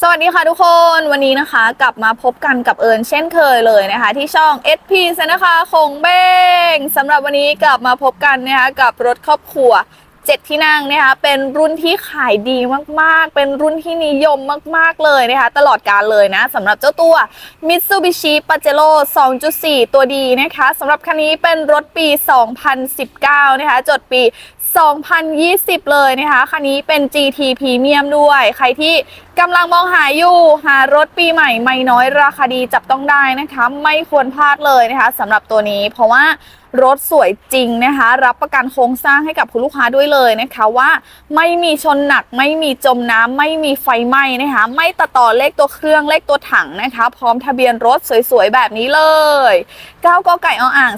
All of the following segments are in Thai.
สวัสดีค่ะทุกคนวันนี้นะคะ กลับมาพบกันกับเอิญเช่นเคยเลยนะคะ ที่ช่อง SP นะคะคงเบ้งสำหรับวันนี้กลับมาพบกันนะคะกับรถครอบครัว 7 ที่นั่งนะคะเป็นรุ่นที่ขายดีมากๆ เป็นรุ่นที่นิยมมากๆเลยนะคะตลอดการเลยนะสำหรับเจ้าตัว Mitsubishi Pajero 2.4 ตัวดีนะคะสำหรับคันนี้เป็นรถปี 2019 นะคะจดปี 2020 เลยนะคะคันนี้เป็น GT Premium ด้วย ใครที่กำลังมองหาอยู่หารถปีใหม่ไม่น้อยราคาดีจับต้องได้นะคะ ไม่ควรพลาดเลยนะคะสำหรับตัวนี้เพราะว่า รถสวยจริงนะคะ รับประกันโครงสร้างให้กับคุณลูกค้าด้วยเลยนะคะว่าไม่มีชนหนักไม่มีจมน้ำไม่มีไฟไหม้นะคะ ไม่ตัดต่อเลขตัวเครื่องเลขตัวถังนะคะ พร้อมทะเบียนรถสวยๆแบบนี้เลย 9กไก่ออ่าง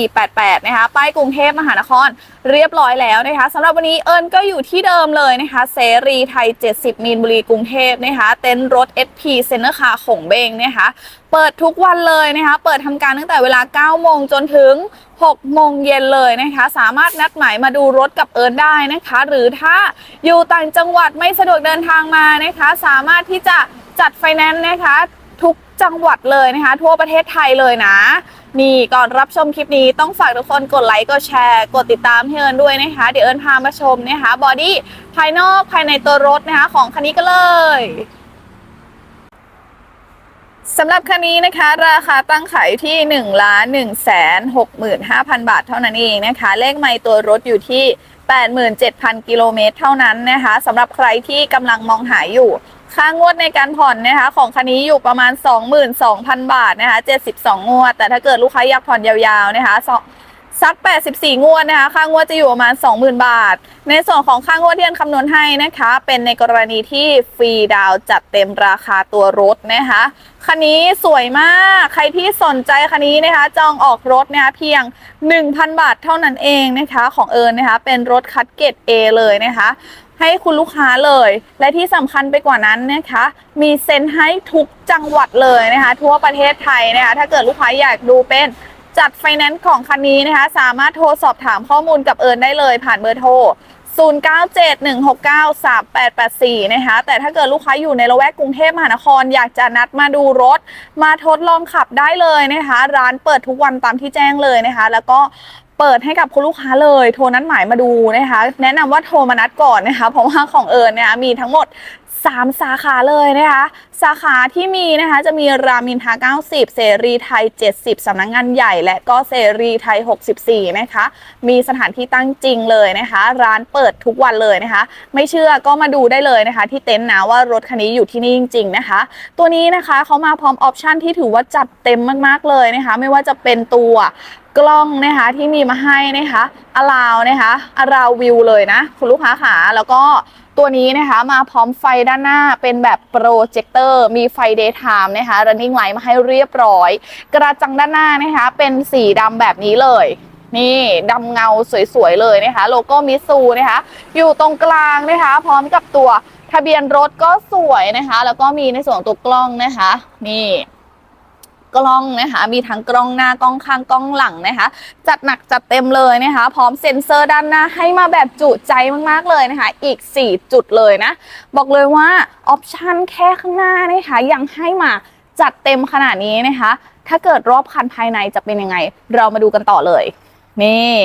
3488 นะคะป้ายกรุงเทพมหานครเรียบร้อยแล้วนะคะสำหรับวันนี้เอิญก็อยู่ที่เดิมเลยนะคะเสรีไทย 70 มีนบุรีกรุงเทพนะคะเต็นท์รถ SP เซ็นเตอร์คาของเบงนะคะเปิดทุกวันเลยนะคะเปิดทำการตั้งแต่เวลา 9 โมงจนถึง6โมงเย็นเลยนะคะ สามารถนัดหมายมาดูรถกับเอิญได้นะคะ หรือถ้าอยู่ต่างจังหวัดไม่สะดวกเดินทางมานะคะ สามารถที่จะจัดไฟแนนซ์นะคะทุก จังหวัดเลยนะคะ ทั่วประเทศไทยเลยนะ นี่ก่อนรับชมคลิปนี้ต้องฝากทุกคนกดไลค์กดแชร์ กดติดตามให้เอิญด้วยนะคะ เดี๋ยวเอิญพามาชมนะคะบอดี้ภายนอกภายในตัวรถนะคะของคันนี้ก็เลยสำหรับคันนี้นะคะ ราคาตั้งขายที่1ล้าน1แสน65,000บาทเท่านั้นเองนะคะ เลขไมล์ตัวรถอยู่ที่ 87,000 กิโลเมตรเท่านั้นนะคะสำหรับใครที่กำลังมองหาอยู่ ค่างวดในการผ่อนนะคะของคันนี้อยู่ประมาณ 22,000 บาทนะคะ72 งวด แต่ถ้าเกิดลูกค้าอยากผ่อนยาวๆนะคะ สัก 84 งวดนะคะ ค่างวดจะอยู่ประมาณ 20,000 บาท ในส่วนของค่างวดที่เอินคำนวณให้นะคะ เป็นในกรณีที่ฟรีดาวน์จัดเต็มราคาตัวรถนะคะคันนี้สวยมาก ใครที่สนใจคันนี้นะคะ จองออกรถนะคะเพียง 1,000 บาทเท่านั้นเองนะคะ ของเอิญนะคะ เป็นรถคัดเกรด A เลยนะคะ ให้คุณลูกค้าเลย และที่สำคัญไปกว่านั้นนะคะ มีเซ็นให้ทุกจังหวัดเลยนะคะ ทั่วประเทศไทยนะคะ ถ้าเกิดลูกค้าอยากดูเป็น จัดไฟแนนซ์ของคันนี้นะคะ สามารถโทรสอบถามข้อมูลกับเอิญได้เลยผ่านเบอร์โทร 0971693884 นะคะ แต่ถ้าเกิดลูกค้าอยู่ในละแวกกรุงเทพมหานคร อยากจะนัดมาดูรถ มาทดลองขับได้เลยนะคะ ร้านเปิดทุกวันตามที่แจ้งเลยนะคะ แล้วก็เปิดให้กับคุณลูกค้าเลย โทรนัดหมายมาดูนะคะ แนะนำว่าโทรมานัดก่อนนะคะ เพราะว่าของเอิญเนี่ยมีทั้งหมด 3 สาขาเลยนะคะ สาขาที่มีนะคะจะมีรามินทา 90 เสรีไทย 70 สำนักงงานใหญ่ และก็เสรีไทย 64 นะคะ มีสถานที่ตั้งจริงเลยนะคะ ร้านเปิดทุกวันเลยนะคะ ไม่เชื่อก็มาดูได้เลยนะคะ ที่เต็นท์นะว่ารถคันนี้อยู่ที่นี่จริง ๆ นะคะ ตัวนี้นะคะเขามาพร้อมออปชันที่ถือว่าจัดเต็มมากๆเลยนะคะ ไม่ว่าจะเป็นตัวกล้องนะคะที่มีมาให้นะคะอลาวนะคะอาราววิวเลยนะ คุณลูกค้าขาแล้วก็ ตัวนี้นะคะมาพร้อมไฟด้านหน้าเป็นแบบโปรเจคเตอร์มีไฟ daytime นะคะ running light มาให้เรียบร้อย กระจังด้านหน้านะคะ เป็นสีดำแบบนี้เลยนี่ดำเงาสวยๆเลยนะคะ โลโก้มิซูนะคะ อยู่ตรงกลางนะคะ พร้อมกับตัวทะเบียนรถก็สวยนะคะ แล้วก็มีในส่วนตัวกล้องนะคะ นี่ กล้องนะคะ มีทั้งกล้องหน้ากล้องข้างกล้องหลังนะคะ จัดหนักจัดเต็มเลยนะคะ พร้อมเซ็นเซอร์ด้านหน้าให้มาแบบจุใจมากๆเลยนะคะ อีก 4 จุดเลยนะ บอกเลยว่าออปชันแค่ข้างหน้านะคะยังให้มาจัดเต็มขนาดนี้นะคะ ถ้าเกิดรอบคันภายในจะเป็นยังไง เรามาดูกันต่อเลย นี่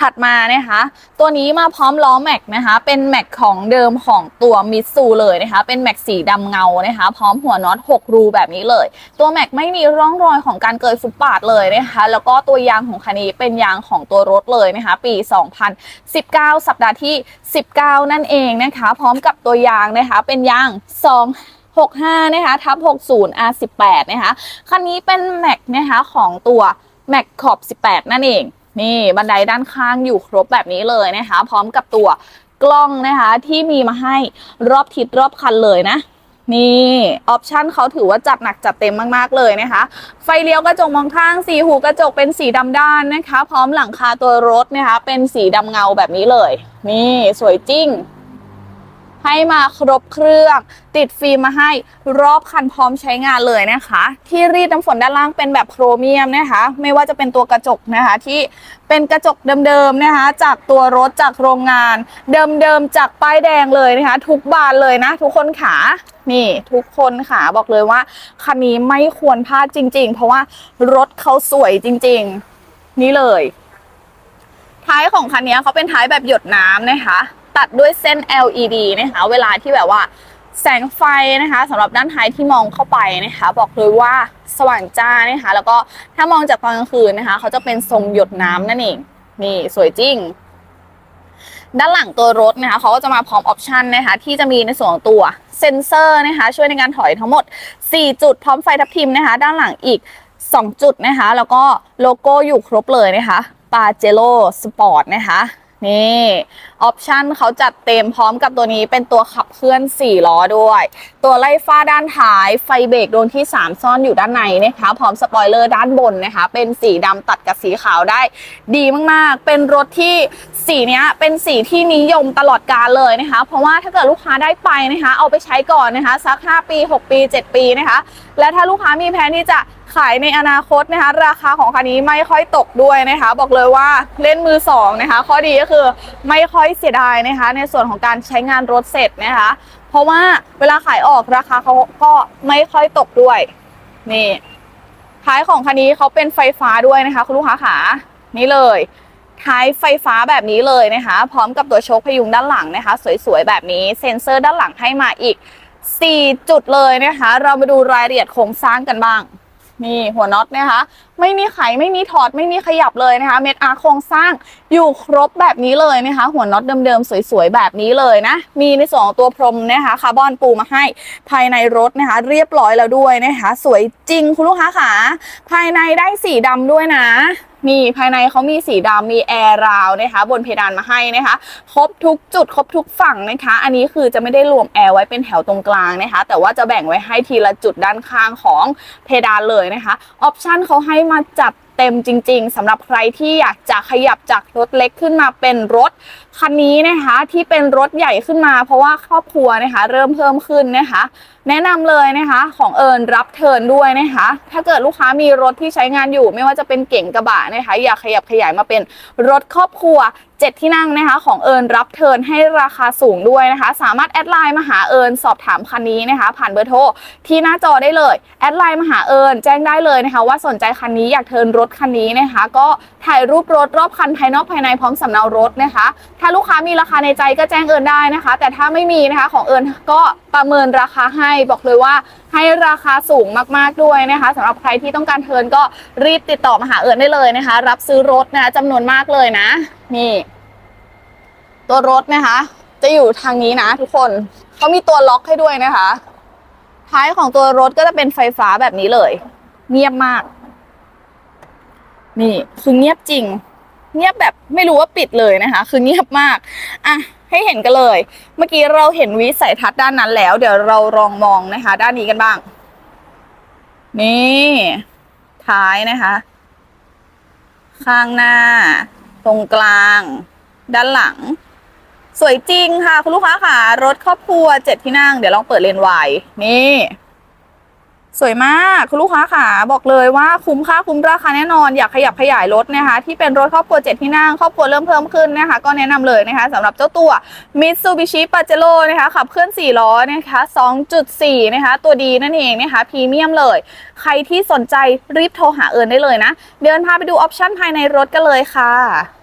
ถัดมานะคะ ตัวนี้มาพร้อมล้อแม็กนะคะ เป็นแม็กของเดิมของตัวมิตซูเลยนะคะ เป็นแม็กสีดำเงานะคะ พร้อมหัวน็อต6 รูแบบนี้เลย ตัวแม็กไม่มีร่องรอยของการเกยฟุตบาทเลยนะคะ แล้วก็ตัวยางของคันนี้เป็นยางของตัวรถเลยนะคะ ปี 2019 สัปดาห์ที่ 19 นั่นเองนะคะ พร้อมกับตัวยางนะคะ เป็นยาง 2 65 นะคะทับ60 R18 นะคะ คันนี้เป็นแม็กนะคะของตัวแม็กขอบ 18 นั่นเอง นี่บันไดด้านข้างอยู่ครบแบบนี้เลยนะคะ พร้อมกับตัวกล้องนะคะที่มีมาให้รอบทิศรอบคันเลยนะนี่ออปชันเขาถือว่าจัดหนักจัดเต็มมากๆเลยนะคะ ไฟเลี้ยวกระจกมองข้างสีหูกระจกเป็นสีดำด้านนะคะ พร้อมหลังคาตัวรถนะคะ เป็นสีดำเงาแบบนี้เลย นี่สวยจริง ให้มาครบเครื่อง ติดฟิล์มมาให้รอบคันพร้อมใช้งานเลยนะคะ ที่รีดน้ำฝนด้านล่างเป็นแบบโครเมียมนะคะ ไม่ว่าจะเป็นตัวกระจกนะคะที่เป็นกระจกเดิมๆนะคะ จากตัวรถจากโรงงาน เดิมๆจากป้ายแดงเลยนะคะ ทุกบานเลยนะ ทุกคนขานี่ทุกคนขาบอกเลยว่าคันนี้ไม่ควรพลาดจริง ๆ เพราะว่ารถเขาสวยจริง ๆ นี่เลย ท้ายของคันนี้เขาเป็นท้ายแบบหยดน้ำนะคะ ตัดด้วยเส้น LED นะคะ เวลาที่แบบว่าแสงไฟนะคะสำหรับด้านท้ายที่มองเข้าไปนะคะ บอกเลยว่าสว่างจ้านะคะ แล้วก็ถ้ามองจากตอนกลางคืนนะคะ เขาจะเป็นทรงหยดน้ำนั่นเองนี่สวยจริง ด้านหลังตัวรถนะคะเขาก็จะมาพร้อมออปชันนะคะ ที่จะมีในส่วนของตัวเซ็นเซอร์นะคะ ช่วยในการถอยทั้งหมด 4 จุดพร้อมไฟทับทิมนะคะ ด้านหลังอีก 2 จุดนะคะ แล้วก็โลโก้อยู่ครบเลยนะคะปาเจโ o สปอร์ตนะคะ นี่ออปชันเขาจัดเต็มพร้อมกับตัวนี้เป็นตัวขับเคลื่อน 4 ล้อด้วย ตัวไล่ฟ้าด้านท้ายไฟเบรกดวงที่ 3 ซ่อนอยู่ด้านในนะคะพร้อมสปอยเลอร์ด้านบนนะคะ เป็นสีดำตัดกับสีขาวได้ ดีมากๆ เป็นรถที่สีเนี้ยเป็นสีที่นิยมตลอดกาลเลยนะคะ เพราะว่าถ้าเกิดลูกค้าได้ไปนะคะ เอาไปใช้ก่อนนะคะ สัก 5 ปี 6 ปี 7 ปีนะคะ และถ้าลูกค้ามีแผนที่จะ ขายในอนาคตนะคะ ราคาของคันนี้ไม่ค่อยตกด้วยนะคะ บอกเลยว่าเล่นมือสองนะคะ ข้อดีก็คือไม่ค่อยเสียดายนะคะ ในส่วนของการใช้งานรถเสร็จนะคะ เพราะว่าเวลาขายออกราคาเขาก็ไม่ค่อยตกด้วยนี่ท้ายของคันนี้เขาเป็นไฟฟ้าด้วยนะคะ คุณลูกค้าขานี่เลยท้ายไฟฟ้าแบบนี้เลยนะคะ พร้อมกับตัวโชคพยุงด้านหลังนะคะ สวยๆแบบนี้เซ็นเซอร์ด้านหลังให้มาอีก 4 จุดเลยนะคะ เรามาดูรายละเอียดโครงสร้างกันบ้าง นี่หัวน็อตนะคะ ไม่มีไขไม่มีถอดไม่มีขยับเลยนะคะ เม็ดอาร์โครงสร้างอยู่ครบแบบนี้เลยนะคะ หัวน็อตเดิมๆสวยๆแบบนี้เลยนะ มีในส่วนของตัวพรมนะคะคาร์บอนปูมาให้ภายในรถนะคะ เรียบร้อยแล้วด้วยนะคะ สวยจริงคุณลูกค้าขาภายในได้สีดำด้วยนะ นี่ภายในเขามีสีดำมีแอร์ราวนะคะ บนเพดานมาให้นะคะ ครบทุกจุดครบทุกฝั่งนะคะ อันนี้คือจะไม่ได้รวมแอร์ไว้เป็นแถวตรงกลางนะคะ แต่ว่าจะแบ่งไว้ให้ทีละจุดด้านข้างของเพดานเลยนะคะ ออปชันเขาให้มาจัดเต็มจริง ๆสำหรับใครที่อยากจะขยับจากรถเล็กขึ้นมาเป็นรถ คันนี้นะคะที่เป็นรถใหญ่ขึ้นมา เพราะว่าครอบครัวนะคะ เริ่มเพิ่มขึ้นนะคะ แนะนำเลยนะคะของเอิญรับเทิร์นด้วยนะคะ ถ้าเกิดลูกค้ามีรถที่ใช้งานอยู่ ไม่ว่าจะเป็นเก่งกระบะนะคะ อยากขยับขยายมาเป็นรถครอบครัว7ที่นั่งนะคะ ของเอิญรับเทิร์นให้ราคาสูงด้วยนะคะ สามารถแอดไลน์มาหาเอิญสอบถามคันนี้นะคะ ผ่านเบอร์โทรที่หน้าจอได้เลยแอดไลน์มาหาเอิญแจ้งได้เลยนะคะ ว่าสนใจคันนี้อยากเทิร์นรถคันนี้นะคะ ก็ถ่ายรูปรถรอบคันภายนอกภายในพร้อมสำเนารถนะคะถ้าลูกค้ามีราคาในใจก็แจ้งเอิญได้นะคะ แต่ถ้าไม่มีนะคะของเอิญก็ประเมินราคาให้บอกเลยว่าให้ราคาสูงมากๆด้วยนะคะสำหรับใครที่ต้องการเทิร์นก็รีบติดต่อมาหาเอิญได้เลยนะคะ รับซื้อรถนะจำนวนมากเลยนะ นี่ ตัวรถนะคะ จะอยู่ทางนี้นะ ทุกคนเขามีตัวล็อกให้ด้วยนะคะ ท้ายของตัวรถก็จะเป็นไฟฟ้าแบบนี้เลย เงียบมาก นี่คือเงียบจริง เงียบแบบไม่รู้ว่าปิดเลยนะคะ คือเงียบมากอะให้เห็นกันเลย เมื่อกี้เราเห็นวิสัยทัศน์ด้านนั้นแล้ว เดี๋ยวเราลองมองนะคะ ด้านนี้กันบ้าง นี่ท้ายนะคะ ข้างหน้า ตรงกลาง ด้านหลัง สวยจริงค่ะ คุณลูกค้าค่ะ รถครอบครัวเจ็ดที่นั่ง เดี๋ยวลองเปิดเลนส์วายนี่ สวยมากคุณลูกค้าค่ะบอกเลยว่าคุ้มค่าคุ้มราคาแน่นอนอยากขยับขยายรถนะคะ ที่เป็นรถครอบครัวเจ็ดที่นั่งครอบครัวเริ่มเพิ่มขึ้นนะคะ ก็แนะนำเลยนะคะสำหรับเจ้าตัว Mitsubishi Pajero นะคะขับเคลื่อน4ล้อนะคะ2.4 นะคะ ตัวดีนั่นเองนะคะพรีเมียมเลย ใครที่สนใจรีบโทรหาเอิญได้เลยนะ เดินพาไปดูออปชั่นภายในรถกันเลยค่ะ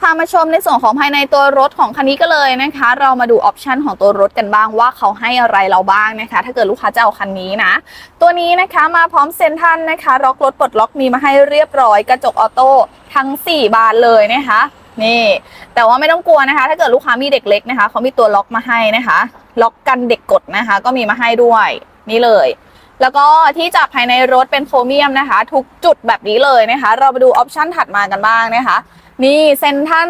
พามาชมในส่วนของภายในตัวรถของคันนี้ก็เลยนะคะ เรามาดูออปชันของตัวรถกันบ้างว่าเขาให้อะไรเราบ้างนะคะ ถ้าเกิดลูกค้าจะเอาคันนี้นะ ตัวนี้นะคะมาพร้อมเซ็นทันนะคะล็อกรถปลดล็อกมีมาให้เรียบร้อย กระจกออโต้ทั้ง 4 บานเลยนะคะนี่แต่ว่าไม่ต้องกลัวนะคะ ถ้าเกิดลูกค้ามีเด็กเล็กนะคะเขามีตัวล็อกมาให้นะคะ ล็อกกันเด็กกดนะคะ ก็มีมาให้ด้วยนี่เลย แล้วก็ที่จับภายในรถเป็นโครเมียมนะคะ ทุกจุดแบบนี้เลยนะคะ เราไปดูออปชันถัดมากันบ้างนะคะ นี่เซนทัน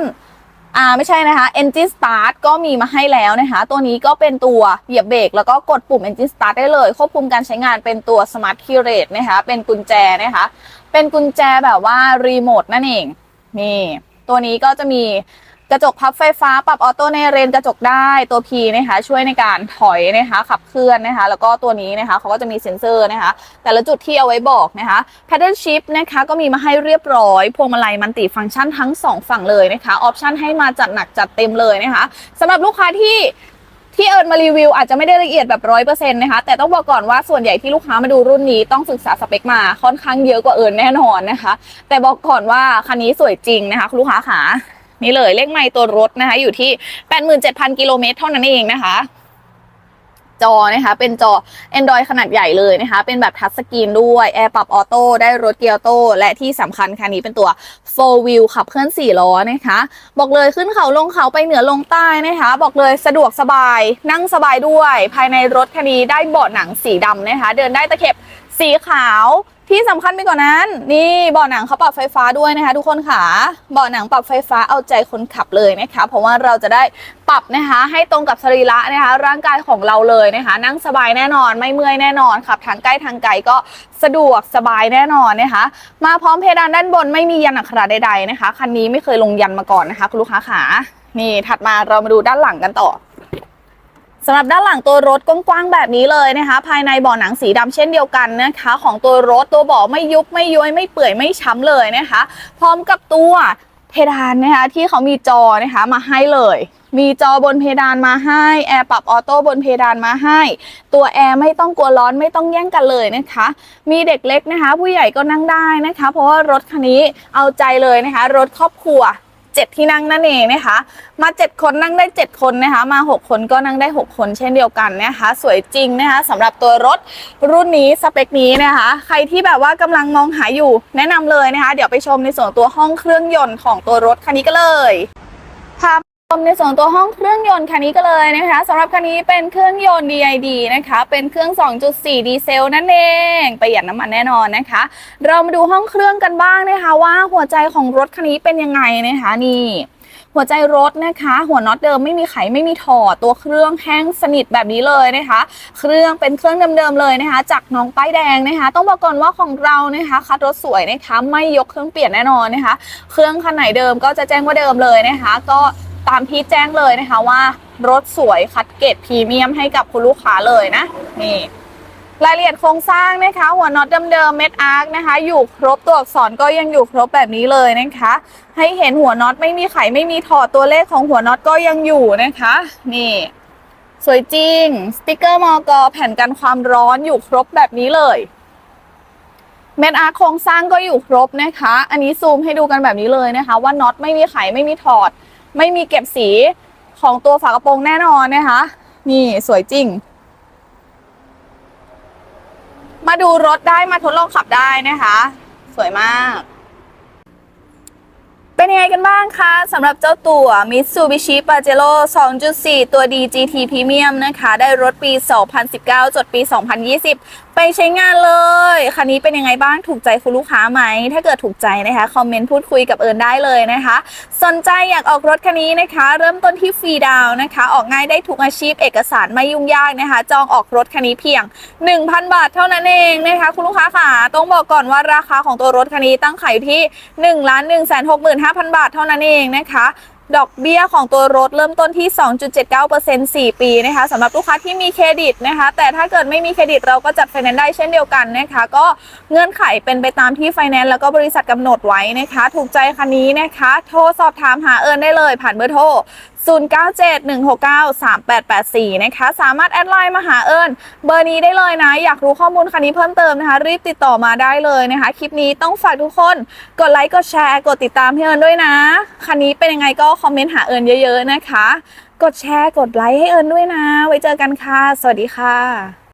อ่าไม่ใช่นะคะ Engine Start ก็มีมาให้แล้วนะคะ ตัวนี้ก็เป็นตัวเหยียบเบรกแล้วก็กดปุ่ม Engine Start ได้เลย ควบคุมการใช้งานเป็นตัว Smart Key Rate นะคะ เป็นกุญแจนะคะ เป็นกุญแจแบบว่ารีโมทนั่นเอง นี่ ตัวนี้ก็จะมี กระจกพับไฟฟ้าปรับออโต้ในเรนกระจกได้ตัว P นะคะช่วยในการถอยนะคะขับเคลื่อนนะคะ แล้วก็ตัวนี้นะคะเขาก็จะมีเซ็นเซอร์นะคะ แต่ละจุดที่เอาไว้บอกนะคะ Paddle Shift นะคะก็มีมาให้เรียบร้อยพวงมาลัยมันติฟังก์ชันทั้ง 2 ฝั่งเลยนะคะออปชันให้มาจัดหนักจัดเต็มเลยนะคะสำหรับลูกค้าที่ที่เอิญมารีวิวอาจจะไม่ได้ละเอียดแบบร้อยเปอร์เซ็นต์นะคะแต่ต้องบอกก่อนว่าส่วนใหญ่ที่ลูกค้ามาดูรุ่นนี้ต้องศึกษาสเปคมาค่อนข้างเยอะกว่าเอิญแน่นอนนะคะ แต่บอกก่อนว่าคันนี้สวยจริงนะคะคุณลูกค้าขา นี่เลยเลขไมล์ตัวรถนะคะ อยู่ที่ 87,000 กิโลเมตรเท่านั้นเองนะคะ จอนะคะ เป็นจอ Android ขนาดใหญ่เลยนะคะ เป็นแบบทัชสกรีนด้วยแอร์ปรับออโต้ได้รถเกียร์ออโต้และที่สำคัญคันนี้เป็นตัว 4 wheel ขับเคลื่อน 4 ล้อนะคะ บอกเลยขึ้นเขาลงเขาไปเหนือลงใต้นะคะ บอกเลยสะดวกสบายนั่งสบายด้วย ภายในรถคันนี้ได้เบาะหนังสีดำนะคะ เดินได้ตะเข็บสีขาว ที่สำคัญไปกว่านั้น นี่เบาะหนังเขาปรับไฟฟ้าด้วยนะคะ ทุกคนค่ะเบาะหนังปรับไฟฟ้าเอาใจคนขับเลยนะคะ เพราะว่าเราจะได้ปรับนะคะ ให้ตรงกับสรีระนะคะ ร่างกายของเราเลยนะคะ นั่งสบายแน่นอนไม่เมื่อยแน่นอนขับทางใกล้ทางไกลก็สะดวกสบายแน่นอนนะคะ มาพร้อมเพดานด้านบนไม่มียันอักขระใดๆนะคะคันนี้ไม่เคยลงยันมาก่อนนะคะ คุณลูกค้าขานี่ถัดมาเรามาดูด้านหลังกันต่อ สำหรับด้านหลังตัวรถกว้างๆแบบนี้เลยนะคะ ภายในเบาะหนังสีดำเช่นเดียวกันนะคะ ของตัวรถตัวเบาะไม่ยุบไม่ย้อยไม่เปื่อยไม่ช้ำเลยนะคะ พร้อมกับตัวเพดานนะคะที่เขามีจอนะคะมาให้เลย มีจอบนเพดานมาให้แอร์ปรับออโต้บนเพดานมาให้ ตัวแอร์ไม่ต้องกลัวร้อนไม่ต้องแย่งกันเลยนะคะ มีเด็กเล็กนะคะ ผู้ใหญ่ก็นั่งได้นะคะ เพราะว่ารถคันนี้เอาใจเลยนะคะ รถครอบครัว 7 ที่นั่งนั่นเองนะคะ มา 7 คนนั่งได้ 7 คนนะคะ มา 6 คนก็นั่งได้ 6 คนเช่นเดียวกันนะคะ สวยจริงนะคะสำหรับตัวรถรุ่นนี้สเปคนี้นะคะ ใครที่แบบว่ากำลังมองหาอยู่แนะนำเลยนะคะ เดี๋ยวไปชมในส่วนตัวห้องเครื่องยนต์ของตัวรถคันนี้ก็เลย ชมในส่วนตัวห้องเครื่องยนต์คันนี้ก็เลยนะคะสำหรับคันนี้เป็นเครื่องยนต์ DID นะคะ เป็นเครื่อง 2.4 ดีเซลนั่นเองประหยัดน้ำมันแน่นอนนะคะ เรามาดูห้องเครื่องกันบ้างนะคะ ว่าหัวใจของรถคันนี้เป็นยังไงนะคะนี่หัวใจรถนะคะ หัวน็อตเดิมไม่มีไขไม่มีถอดตัวเครื่องแห้งสนิทแบบนี้เลยนะคะ เครื่องเป็นเครื่องเดิมๆเลยนะคะ จากน้องป้ายแดงนะคะ ต้องบอกก่อนว่าของเรานะคะคัดรถสวยนะคะ ไม่ยกเครื่องเปลี่ยนแน่นอนนะคะ เครื่องคันไหนเดิมก็จะแจ้งว่าเดิมเลยนะคะ ก็ ตามที่แจ้งเลยนะคะว่า รถสวยคัดเกรดพรีเมียมให้กับคุณลูกค้าเลยนะนี่รายละเอียดโครงสร้างนะคะ หัวน็อตเดิมๆเม็ดอาร์คนะคะ อยู่ครบตัวอักษรก็ยังอยู่ครบแบบนี้เลยนะคะ ให้เห็นหัวน็อตไม่มีไขไม่มีถอดตัวเลขของหัวน็อตก็ยังอยู่นะคะ นี่ สวยจริง สติกเกอร์มอกแผ่นกันความร้อนอยู่ครบแบบนี้เลยเม็ดอาร์คโครงสร้างก็อยู่ครบนะคะ อันนี้ซูมให้ดูกันแบบนี้เลยนะคะ ว่าน็อตไม่มีไขไม่มีถอด ไม่มีเก็บสีของตัวฝากระโปรงแน่นอนนะคะ นี่สวยจริง มาดูรถได้มาทดลองขับได้นะคะ สวยมาก เป็นยังไงกันบ้างคะสำหรับเจ้าตัว Mitsubishi Pajero 2.4 ตัว D GT Premium นะคะ ได้รถปี 2019 จดปี 2020 ไปใช้งานเลยคันนี้เป็นยังไงบ้างถูกใจคุณลูกค้าไหม ถ้าเกิดถูกใจนะคะคอมเมนต์พูดคุยกับเอิญได้เลยนะคะ สนใจอยากออกรถคันนี้นะคะ เริ่มต้นที่ฟรีดาวน์นะคะ ออกง่ายได้ทุกอาชีพเอกสารไม่ยุ่งยากนะคะ จองออกรถคันนี้เพียง 1,000 บาทเท่านั้นเองนะคะ คุณลูกค้าค่ะต้องบอกก่อนว่าราคาของตัวรถคันนี้ตั้งขายอยู่ที่ 1 1 6 5 0 0 0 บาทเท่านั้นเองนะคะ ดอกเบี้ยของตัวรถเริ่มต้นที่ 2.79% 4 ปีนะคะสำหรับลูกค้าที่มีเครดิตนะคะ แต่ถ้าเกิดไม่มีเครดิตเราก็จัดไฟแนนซ์ได้เช่นเดียวกันนะคะ ก็เงื่อนไขเป็นไปตามที่ไฟแนนซ์แล้วก็บริษัทกำหนดไว้นะคะ ถูกใจคันนี้นะคะ โทรสอบถามหาเอิญได้เลยผ่านเบอร์โทร0971693884 นะคะ สามารถแอดไลน์มาหาเอิญเบอร์นี้ได้เลยนะ อยากรู้ข้อมูลคันนี้เพิ่มเติมนะคะ รีบติดต่อมาได้เลยนะคะ คลิปนี้ต้องฝากทุกคนกดไลค์กดแชร์ กดติดตามให้เอิญด้วยนะ คันนี้เป็นยังไงก็คอมเมนต์หาเอิญเยอะ ๆ นะคะ กดแชร์กดไลค์ให้เอิญด้วยนะ ไว้เจอกันค่ะ สวัสดีค่ะ